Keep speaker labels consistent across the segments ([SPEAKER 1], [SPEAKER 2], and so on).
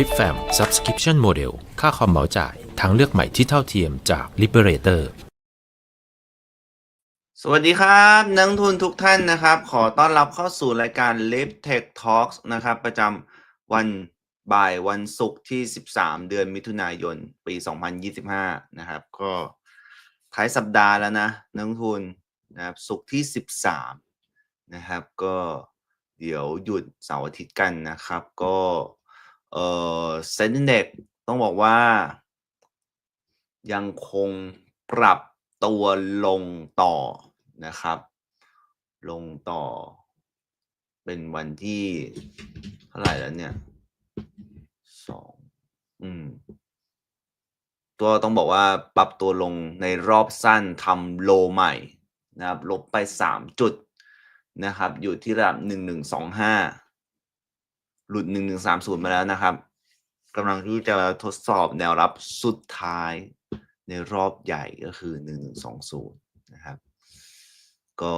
[SPEAKER 1] ลิฟแฟม Subscription Model ค่าคอมเหมาจ่ายทางเลือกใหม่ที่เท่าเทียมจาก Liberator
[SPEAKER 2] สวัสดีครับนักทุนทุกท่านนะครับ ขอต้อนรับเข้าสู่รายการ Live Tech Talks นะครับ ประจำวันบ่ายวันศุกร์ที่ 13 เดือนมิถุนายน ปี 2025 นะครับ ก็ท้ายสัปดาห์แล้วนะนักทุนนะครับศุกร์ที่ 13 นะครับ ก็เดี๋ยวหยุดเสาร์อาทิตย์กันนะครับ ก็ เออเซ็นเด็กต้องบอกว่า ยังคงปรับตัวลงต่อนะครับ ลงต่อ เป็นวันที่เท่าไหร่แล้วเนี่ยสองอืมตัวต้องบอกว่าปรับตัวลงในรอบสั้นทำโลใหม่นะครับ ลบไปสามจุดนะครับ อยู่ที่ระดับหนึ่ง หลุดหนึ่งหนึ่งสามาแล้วนะครับกำลังที่จะทดสอบแนวรับสุดท้ายในรอบใหญ่ก็คือหนึ่งหนึ่งสองศูนย์นะครับ ก็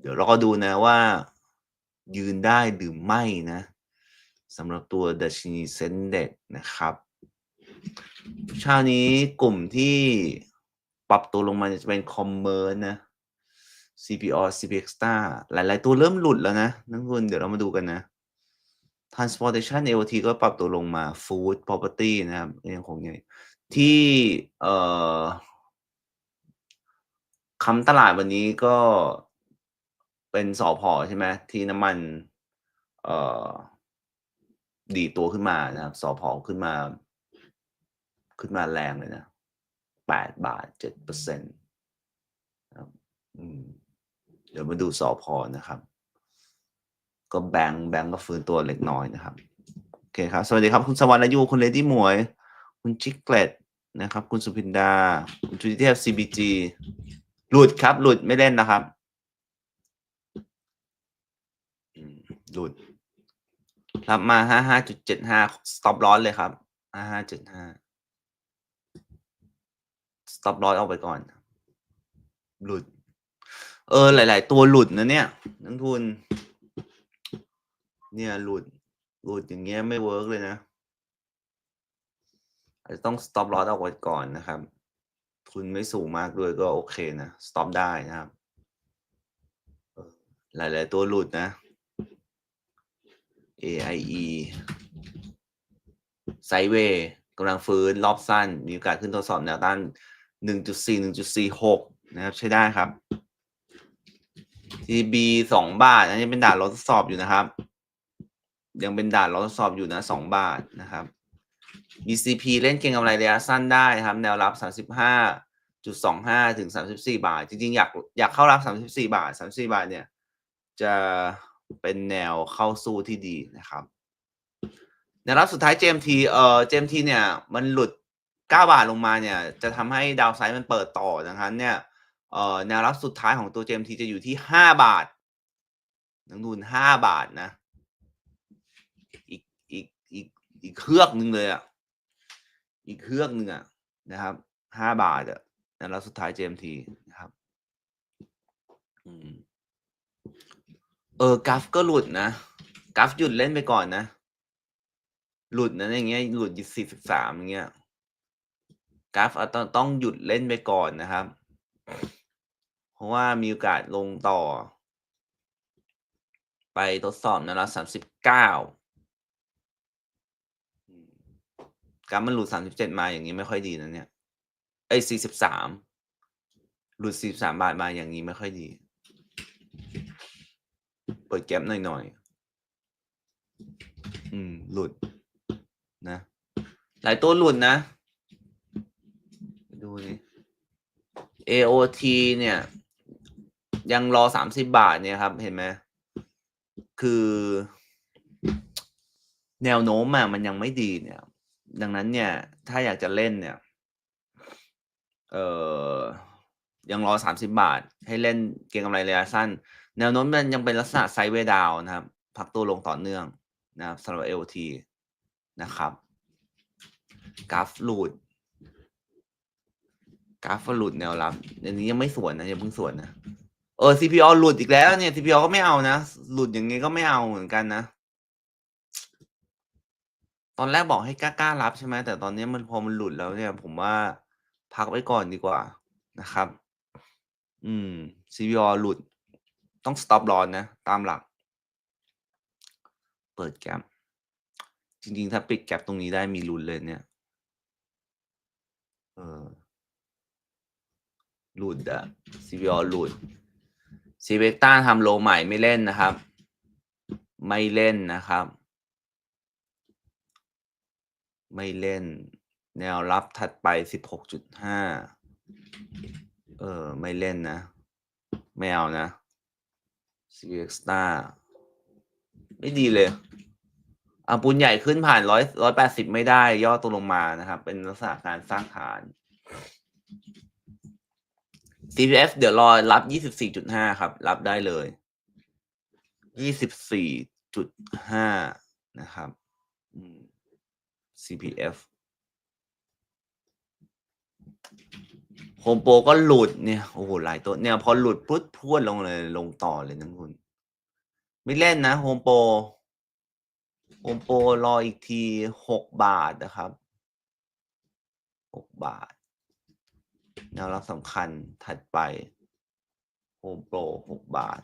[SPEAKER 2] เดี๋ยวเราก็ดูนะว่ายืนได้หรือไม่นะสำหรับตัวดัชนีเซ็นเด็กนะครับเช้านี้กลุ่มที่ปรับตัวลงมาจะเป็นคอมเมอร์นะ CPO CPX Star หลาย ๆ ตัวเริ่มหลุดแล้วนะนักลงทุนเดี๋ยวเรามาดูกันนะ Transportation AOT ก็ปรับตัวลงมา Food Property นะครับยังคงยังที่เอ่อคำตลาดวันนี้ก็เป็นสอพอใช่ไหมที่น้ำมัน เอ่อ ดีตัวขึ้นมานะครับสอพอขึ้นมา ขึ้นมาแรงเลยนะแปดบาทเจ็ดเปอร์เซ็นต์เดี๋ยวมาดูสอพอนะครับ ก็แบงค์แบงค์ก็ฟื้นตัวเล็กน้อยนะครับโอเคครับ สวัสดีครับ คุณสวรรค์อายุคุณเลดี้หมวย คุณจิกเกลตนะครับ คุณสุพินดา คุณจุติเทพ CBG หลุดครับ หลุดไม่เล่นนะครับหลุดรับมาห้าห้าจุดเจ็ดห้าสต็อปลอสเลยครับห้าห้าจ็ดห้าสต็อปลอสออกไปก่อน หลุด เออ หลาย ๆ ตัวหลุดนะเนี่ยนักทุน เนี่ยหลุดหลุดอย่างเงี้ยไม่เวิร์กเลยนะอาจจะต้อง stop loss เอาไว้ก่อนนะครับ ทุนไม่สูงมากด้วยก็โอเคนะ stop ได้นะครับ หลาย ๆ ตัวหลุดนะ AIE ไซเวย์กำลังฟื้นรอบสั้น มีโอกาสขึ้นทดสอบแนวต้าน 1.4 1.46 นะครับ ใช้ได้ครับ TB สองบาท อันนี้เป็นด่านรถทดสอบอยู่นะครับ ยังเป็นด่านรถทดสอบอยู่นะสองบาทนะครับ BCP เล่นเก็งกำไรระยะสั้นได้ครับ แนวรับ 35.25 ถึง 34 บาท จริงๆ อยากอยากเข้ารับ 34 บาท 34 บาทเนี่ย จะเป็นแนวเข้าสู้ที่ดีนะครับ แนวรับสุดท้าย GMT เอ่อ GMT เนี่ยมันหลุด 9 บาทลงมาเนี่ย จะทำให้ดาวไซด์มันเปิดต่อนะครับเนี่ยเอ่อแนวรับสุดท้ายของตัว GMT จะอยู่ที่ 5 บาทนักทุน5บาทนะ อีกอีก อีกเครือกหนึ่งเลยอะ อีกเครือกหนึ่งอะนะครับ5บาทอะแนวสุดท้าย GMT นะครับอเออกราฟก็หลุดนะกราฟหยุดเล่นไปก่อนนะ หลุดนะอย่างเงี้ยหลุดสี่สิบสามอย่างเงี้ยกราฟต้องต้องหยุดเล่นไปก่อนนะครับ เพราะว่ามีโอกาสลงต่อ ไปทดสอบนะละสามสิบเก้า กราฟมันหลุดสามสิบเจ็ดมาอย่างนี้ไม่ค่อยดีนะเนี่ยไอ้สี่สิบสามหลุดสี่สามบาทมาอย่างนี้ไม่ค่อยดี เปิดแก๊ปหน่อยๆ อืม หลุดนะ หลายตัวหลุดนะ ดูนี่ AOT เนี่ย ยังรอสามสิบาทเนี่ยครับ เห็นไหม คือ แนวโน้มอะมันยังไม่ดีเนี่ย ดังนั้นเนี่ย ถ้าอยากจะเล่นเนี่ย เออยังรอสามสิบาท ให้เล่นเก็งกำไรระยะสั้น แนวโน้มมันยังเป็นลักษณะไซด์เวดาวนะครับ พักตัวลงต่อเนื่องนะครับสำหรับ LT นะครับกราฟหลุดกราฟหลุดแนวรับอันนี้ยังไม่สวนนะยังเพิ่งสวนนะเออ CPO หลุดอีกแล้วเนี่ย CPO ก็ไม่เอานะ หลุดอย่างงี้ก็ไม่เอาเหมือนกันนะ ตอนแรกบอกให้กล้าๆรับใช่ไหมแต่ตอนนี้มันพอมันหลุดแล้วเนี่ย ผมว่าพักไว้ก่อนดีกว่านะครับ อืม CVO หลุดต้อง stop loss นะ ตามหลัก เปิดแกปจริงๆ ถ้าปิดแกปตรงนี้ได้มีลุ้นเลยเนี่ย เออหลุดอะ CVO หลุด c v e c t a ทำโลใหม่ไม่เล่นนะครับ ไม่เล่นนะครับ ไม่เล่น แนวรับถัดไปสิบหกจุดห้าเออ ไม่เล่นนะ ไม่เอานะ c v x t a ไม่ดีเลยอะปูนใหญ่ขึ้นผ่านร้อยร้อยแปดสิบไม่ได้ ย่อตัวลงมานะครับ เป็นลักษณะการสร้างฐาน CPF เดี๋ยวรอรับยี่สิบสี่จุดห้าครับ รับได้เลยยี่สิบสี่จุดห้านะครับ อืม CPF โฮมโปรก็หลุดเนี่ย โอ้โห หลายตัวเนี่ย พอหลุดปุ๊บพวดลงเลย ลงต่อเลยนะคุณ ไม่เล่นนะโฮมโปรโฮมโปรรออีกทีหกบาทนะครับหกบาท แนวรับสำคัญถัดไปโฮมโปรหกบาท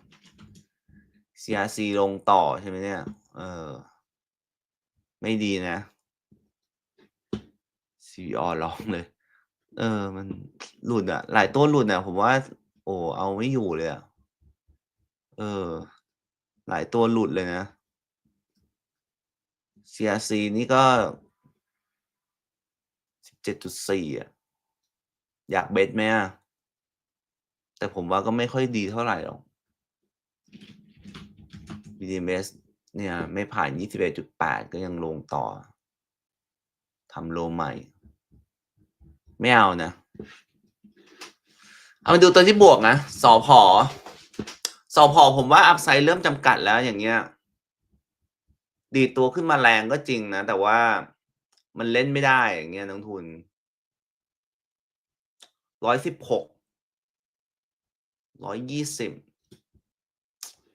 [SPEAKER 2] CRC ลงต่อใช่ไหมเนี่ย เออ ไม่ดีนะ CVO ร้องเลย เออ มันหลุดอะหลายตัวหลุดอะผมว่า โอ้เอาไม่อยู่เลยอะเออ หลายตัวหลุดเลยนะ CRC นี่ก็สิบเจ็ดจุดสี่อะอยากเบสไหมอะแต่ผมว่าก็ไม่ค่อยดีเท่าไหร่หรอก BDMs เนี่ย ไม่ผ่านยี่สิบเอ็ดจุดแปดก็ยังลงต่อทำโลใหม่ ไม่เอานะ เอามาดูตัวที่บวกนะสอพอสอพอผมว่าอัพไซด์เริ่มจำกัดแล้วอย่างเงี้ย ดีตัวขึ้นมาแรงก็จริงนะ แต่ว่ามันเล่นไม่ได้อย่างเงี้ยนักทุนร้อยสิบหกร้อยยี่สิบ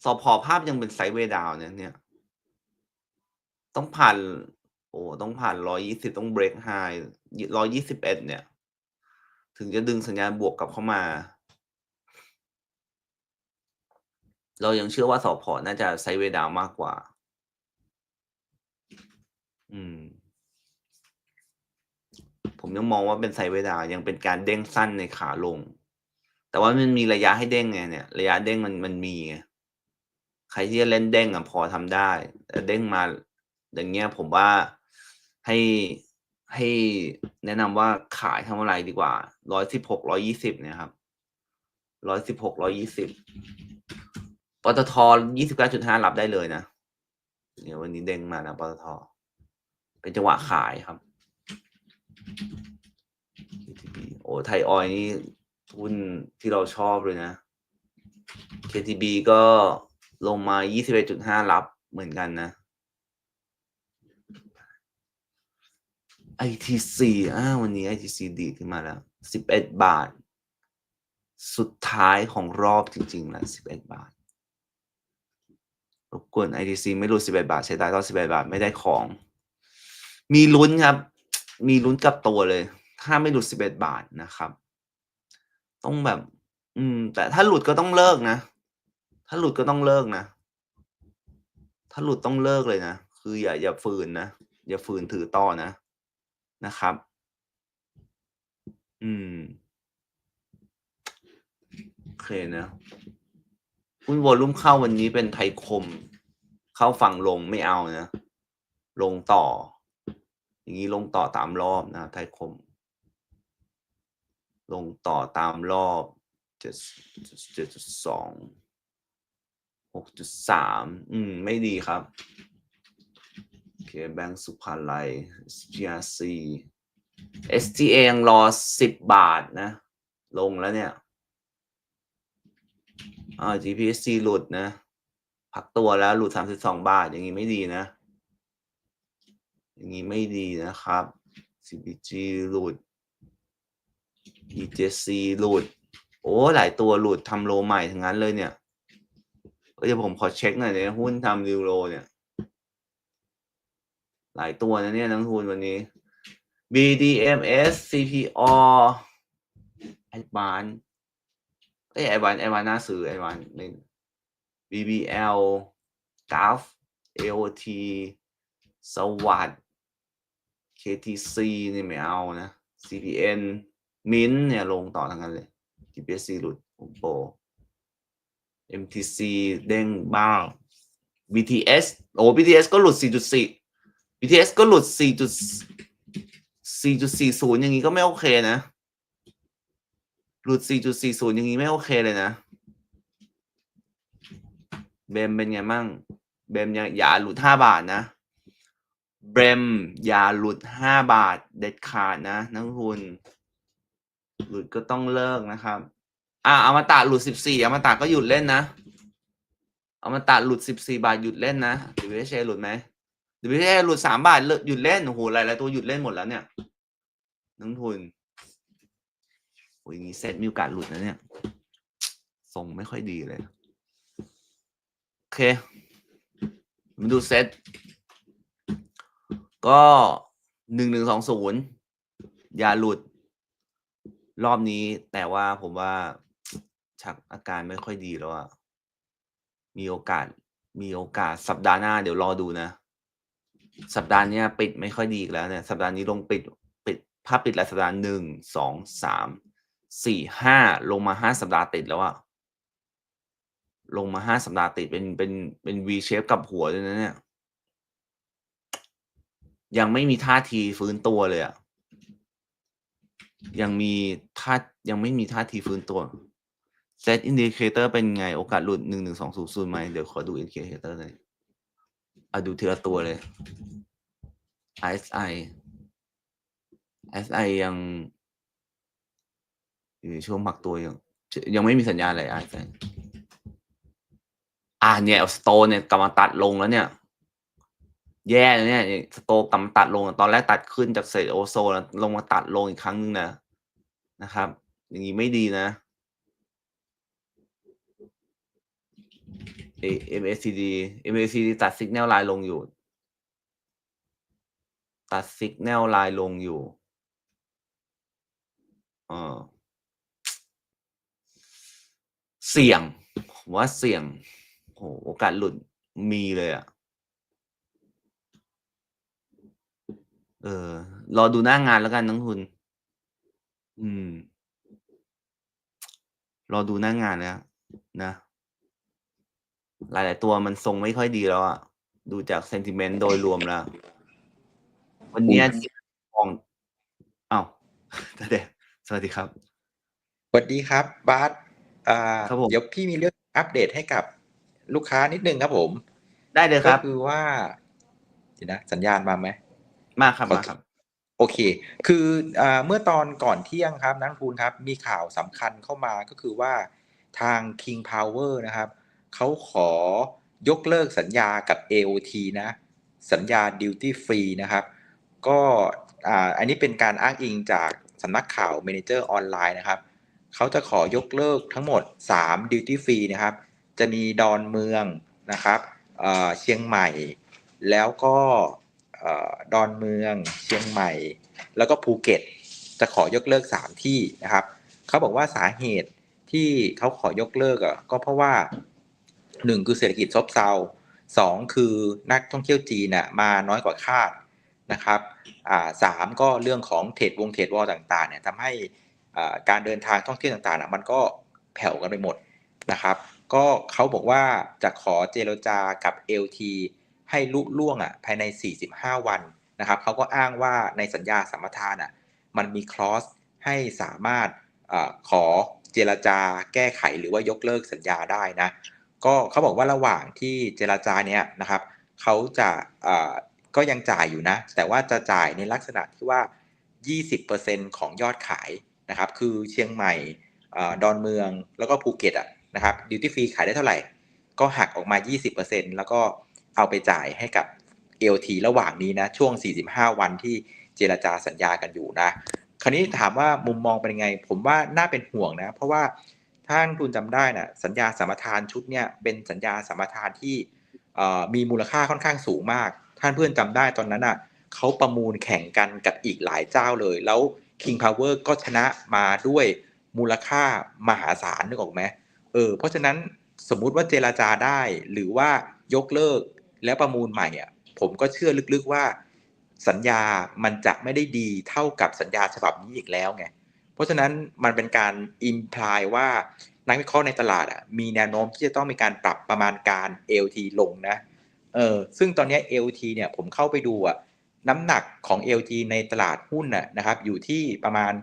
[SPEAKER 2] สอพอภาพยังเป็นไซด์เวดาวเนี่ยเนี่ย ต้องผ่าน โอ้ต้องผ่านร้อยี่สิบต้องเบรกไฮร้อยี่สิบเอ็ดเนี่ย ถึงจะดึงสัญญาณบวกกลับเข้ามา เรายังเชื่อว่าสอพอน่าจะไซเวดาวมากกว่า อืม ผมยังมองว่าเป็นไซเวดาวยังเป็นการเด้งสั้นในขาลง แต่ว่ามันมีระยะให้เด้งไงเนี่ย ระยะเด้งมันมันมีใครที่จะเล่นเด้งอะพอทำได้แต่เด้งมา อย่างเงี้ยผมว่าให้ ให้แนะนำว่าขายทำอะไรดีกว่าร้อยสิบหกร้อยี่สิบเนี่ยครับร้อยสิบหกร้อยี่สิบปตทยี่สิบเก้าจุดห้ารับได้เลยนะเดี๋ยววันนี้เด้งมานะปตทเป็นจังหวะขายครับ KTB โอ้ไทยออยนี่ทุนที่เราชอบเลยนะ KTB ก็ลงมา 21.5 รับเหมือนกันนะ ITC อ่าวันนี้ ITC ดีดขึ้นมาแล้ว 11 บาท สุดท้ายของรอบจริงๆแล้ว11 บาท รบกวน ITC ไม่รู้ 11 บาท ใช้ได้ก็11 บาทไม่ได้ของ มีลุ้นครับ มีลุ้นกับตัวเลย ถ้าไม่หลุด 11 บาทนะครับ ต้องแบบ อืม แต่ถ้าหลุดก็ต้องเลิกนะ ถ้าหลุดก็ต้องเลิกนะ ถ้าหลุดต้องเลิกเลยนะ คืออย่าอย่าฝืนนะ อย่าฝืนถือต่อนะ นะครับ อืม โอเคนะหุ้นวอลุ่มเข้าวันนี้เป็นไทยคม เข้าฝั่งลงไม่เอานะ ลงต่อ อย่างนี้ลงต่อตามรอบนะไทยคม ลงต่อตามรอบเจ็ดเจ็ดจุดสองหกจุดสามอืม ไม่ดีครับ เคแบงก์สุภาลัย SGRC STA ยังรอสิบบาทนะ ลงแล้วเนี่ยอ่า GPSC หลุดนะ พักตัวแล้วหลุดสามสิบสองบาท อย่างนี้ไม่ดีนะ อย่างนี้ไม่ดีนะครับ CPG หลุด EJC หลุด โอ้ หลายตัวหลุดทำโลใหม่ทั้งนั้นเลยเนี่ยเดี๋ยวผมขอเช็คหน่อยเนี่ยหุ้นทำนิวโรเนี่ย หลายตัวนะเนี่ยนักทุนวันนี้ BDMs CPO ไอวานเอ้ไอวานไอวานน่าซื้อไอวานไม่ BBL Gulf AOT สวัสด KTC นี่ไม่เอานะ CPN Mint เนี่ยลงต่อทั้งนั้นเลย GPC หลุดโอโป MTC เด้งบ้าง BTS โอ้ BTS ก็หลุด 4.4 BTS ก็หลุด 4.4.40 อย่างนี้ก็ไม่โอเคนะ หลุด 4.40 อย่างนี้ไม่โอเคเลยนะ เบมเป็นไงมั่ง เบมอย่าหลุด 5 บาทนะ เบมอย่าหลุด 5 บาทเด็ดขาดนะนักลงทุน หลุดก็ต้องเลิกนะครับ อะอมตะหลุด 14อมตะก็หยุดเล่นนะอมตะหลุด 14 บาทหยุดเล่นนะ WHA หลุดไหม WHA หลุด3บาทเลิกหยุดเล่นโอ้โหหลายๆตัวหยุดเล่นหมดแล้วเนี่ยนักทุนโอ้ยอย่างนี้เซตมีโอกาสหลุดนะเนี่ยส่งไม่ค่อยดีเลย โอเค มาดูเซตก็หนึ่งหนึ่งสองศูนย์อย่าหลุด รอบนี้แต่ว่าผมว่าชักอาการไม่ค่อยดีแล้วอะมีโอกาส มีโอกาสสัปดาห์หน้าเดี๋ยวรอดูนะ สัปดาห์นี้ปิดไม่ค่อยดีอีกแล้วเนี่ยสัปดาห์นี้ลงปิดปิดภาพปิดรายสัปดาห์หนึ่งสองสามสี่ห้าลงมาห้าสัปดาห์ติดแล้วอะลงมาห้าสัปดาห์ติดเป็นเป็นเป็น V shape กับหัวเลยนะเนี่ยยังไม่มีท่าทีฟื้นตัวเลยอะยังมีท่ายังไม่มีท่าทีฟื้นตัว Set indicator เป็นไงโอกาสหลุดหนึ่งหนึ่งสองศูนย์ศูนย์ไหมเดี๋ยวขอดู indicator เลย อะดูทีละตัวเลย RSI RSI ยังอยู่ช่วงหมักตัวยังยังไม่มีสัญญาณอะไร RSI อ่าเนี่ยสโตเนี่ยกำลังตัดลงแล้วเนี่ย แย่เลยเนี่ยสโตกำลังตัดลง ตอนแรกตัดขึ้นจากเศษโอโซนลงมาตัดลงอีกครั้งหนึงนะนะครับ อย่างนี้ไม่ดีนะ เอ MACD MACD ตัดสัญญาณไลน์ลงอยู่ ตัดสัญญาณไลน์ลงอยู่เออเสี่ยงผมว่าเสี่ยงโหโอกาสหลุดมีเลยอะเออ รอดูหน้างานแล้วกันนักทุน อืม รอดูหน้างานแล้วนะ หลาย ๆ ตัวมันทรงไม่ค่อยดีแล้วอะดูจากเซนติเมนต์โดยรวมแล้ว วันเนี้ยที่มองอ้าวตาเดสวัสดีครับ
[SPEAKER 3] สวัสดีครับบาสอ่า
[SPEAKER 2] ครับผม
[SPEAKER 3] เดี๋ยวพี่มีเรื่องอัปเดตให้กับลูกค้านิดนึงครับผม
[SPEAKER 2] ได้เลยค
[SPEAKER 3] ก็
[SPEAKER 2] รับ
[SPEAKER 3] คือว่าเดี๋ยวนะสัญญาณมาไหม
[SPEAKER 2] มากครับมาครับ
[SPEAKER 3] โอเค คืออาเมื่อตอนก่อนเที่ยงครับนักลงทุนครับ มีข่าวสำคัญเข้ามาก็คือว่าทาง King Power นะครับ เขาขอยกเลิกสัญญากับ AOT นะ สัญญา Duty Free นะครับ ก็อ่าอันนี้เป็นการอ้างอิงจากสำนักข่าว Manager ออนไลน์นะครับ เขาจะขอยกเลิกทั้งหมด3 Duty Free นะครับ จะมีดอนเมืองนะครับเชียงใหม่ แล้วก็ดอนเมือง เชียงใหม่ แล้วก็ภูเก็ต จะขอยกเลิก 3 ที่นะครับ เขาบอกว่าสาเหตุที่เขาขอยกเลิกอะก็เพราะว่า 1คือเศรษฐกิจซบเซาสองคือนักท่องเที่ยวจีนน่ะมาน้อยกว่าคาดนะครับอ่าสามก็เรื่องของเทรดวงเทรดวอลต่างๆเนี่ยทำให้อ่าการเดินทางท่องเที่ยวต่างๆน่ะมันก็แผ่วกันไปหมดนะครับ ก็เขาบอกว่าจะขอเจรจากับ LT ให้ลุล่วงอะภายใน 45 วันนะครับเขาก็อ้างว่าในสัญญาสัมปทานอะมันมีคลอสให้สามารถอาขอเจรจาแก้ไขหรือว่ายกเลิกสัญญาได้นะ ก็เขาบอกว่าระหว่างที่เจรจาเนี่ยนะครับเขาจะก็ยังจ่ายอยู่นะ แต่ว่าจะจ่ายในลักษณะที่ว่า 20%ของยอดขายนะครับ คือเชียงใหม่อดอนเมืองแล้วก็ภูเก็ตอะนะครับดิวตี้ฟรีขายได้เท่าไหร่ ก็หักออกมา 20%แล้วก็เอาไปจ่ายให้กับ LT ระหว่างนี้นะ ช่วง 45 วันที่เจรจาสัญญากันอยู่นะ คราวนี้ถามว่ามุมมองเป็นยังไง ผมว่าน่าเป็นห่วงนะ เพราะว่า ถ้านักทุนจำได้นะสัญญาสัมปทานชุดเนี่ยเป็นสัญญาสัมปทานที่มีมูลค่าค่อนข้างสูงมาก ท่านเพื่อนจำได้ตอนนั้นอะเขาประมูลแข่งกันกับอีกหลายเจ้าเลย แล้ว King Power ก็ชนะมาด้วยมูลค่ามหาศาลนึกออกไหมเออเพราะฉะนั้นสมมุติว่าเจราจาได้ หรือว่ายกเลิกแล้วประมูลใหม่อะผมก็เชื่อลึกๆว่า สัญญามันจะไม่ได้ดีเท่ากับสัญญาฉบับนี้อีกแล้วไง ราะฉะนั้นมันเป็นการอิมพลายว่านักวิเคราะห์ในตลาดอะมีแนวโน้มที่จะต้องมีการปรับประมาณการ LT ลงนะเออซึ่งตอนนี้ LT เนี่ยผมเข้าไปดูอะน้ำหนักของ LT ในตลาดหุ้นน่ะนะครับอยู่ที่ประมาณ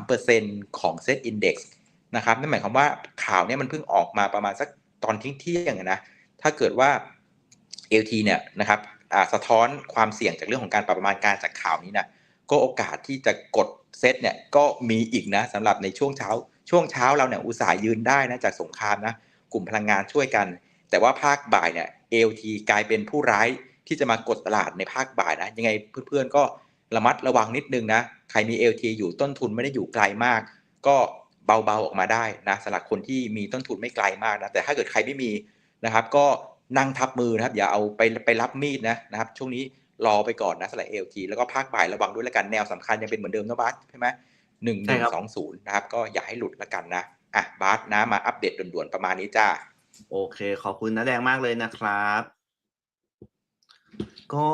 [SPEAKER 3] 3%ของ Set Index นะครับนั่นหมายความว่าข่าวเนี้มันเพิ่งออกมาประมาณสักตอนเที่ยงๆนะถ้าเกิดว่า LT เนี่ยนะครับสะท้อนความเสี่ยงจากเรื่องของการปรับประมาณการจากข่าวนี้นะ ก็โอกาสที่จะกดเซตเนี่ยก็มีอีกนะสำหรับในช่วงเช้า ช่วงเช้าเราเนี่ยอุตสาห์ยืนได้นะจากสงครามนะกลุ่มพลังงานช่วยกัน แต่ว่าภาคบ่ายเนี่ย LT กลายเป็นผู้ร้ายที่จะมากดตลาดในภาคบ่ายนะยังไงเพื่อนๆก็ระมัดระวังนิดนึงนะใครมี LT อยู่ต้นทุนไม่ได้อยู่ไกลมาก ก็เบาๆออกมาได้นะสำหรับคนที่มีต้นทุนไม่ไกลมากนะแต่ถ้าเกิดใครไม่มีนะครับ ก็นั่งทับมือนะครับ อย่าเอาไปไปรับมีดนะนะครับ ช่วงนี้ รอไปก่อนนะสำหรับ LT แล้วก็ภาคบ่ายระวังด้วยละกันแนวสำคัญยังเป็นเหมือนเดิมนะบัสใช่ไหมหนึ่งห
[SPEAKER 2] ใช่
[SPEAKER 3] นึ่ง
[SPEAKER 2] ครับ
[SPEAKER 3] สองศูนย์นะครับ ก็อย่าให้หลุดละกันนะอะบัสนะมาอัปเดตด่วนๆประมาณนี้จ้า
[SPEAKER 2] โอเค ขอบคุณน้าแดงมากเลยนะครับ ก็